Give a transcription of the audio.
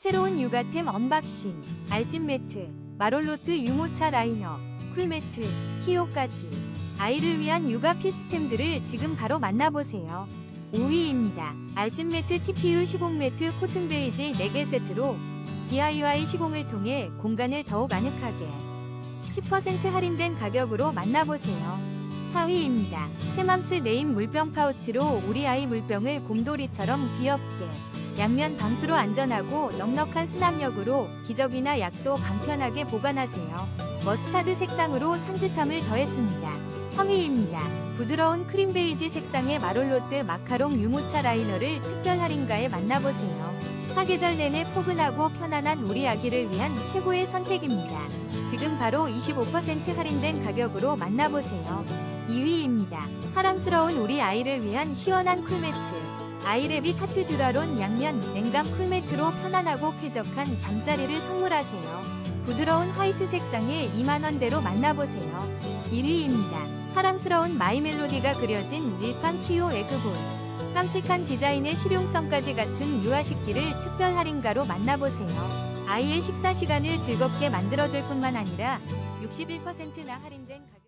새로운 육아템 언박싱, 알집 매트, 마롤로트 유모차 라이너, 쿨매트, 키오까지 아이를 위한 육아 필수템들을 지금 바로 만나보세요. 5위입니다. 알집 매트 TPU 시공 매트 코튼 베이지 4개 세트로 DIY 시공을 통해 공간을 더욱 아늑하게 10% 할인된 가격으로 만나보세요. 4위입니다. 세맘스 네임 물병 파우치로 우리 아이 물병을 곰돌이처럼 귀엽게 양면 방수로 안전하고 넉넉한 수납력으로 기저귀나 약도 간편하게 보관하세요. 머스타드 색상으로 산뜻함을 더했습니다. 3위입니다. 부드러운 크림 베이지 색상의 마롤로트 마카롱 유모차 라이너를 특별 할인가에 만나보세요. 사계절 내내 포근하고 편안한 우리 아기를 위한 최고의 선택입니다. 지금 바로 25% 할인된 가격으로 만나보세요. 2위입니다. 사랑스러운 우리 아이를 위한 시원한 쿨매트. 아이레비 타트 듀라론 양면 냉감 쿨매트로 편안하고 쾌적한 잠자리를 선물하세요. 부드러운 화이트 색상의 2만원대로 만나보세요. 1위입니다. 사랑스러운 마이 멜로디가 그려진 밀팡 키오 에그볼. 깜찍한 디자인의 실용성까지 갖춘 유아식기를 특별 할인가로 만나보세요. 아이의 식사 시간을 즐겁게 만들어줄 뿐만 아니라 61%나 할인된 가격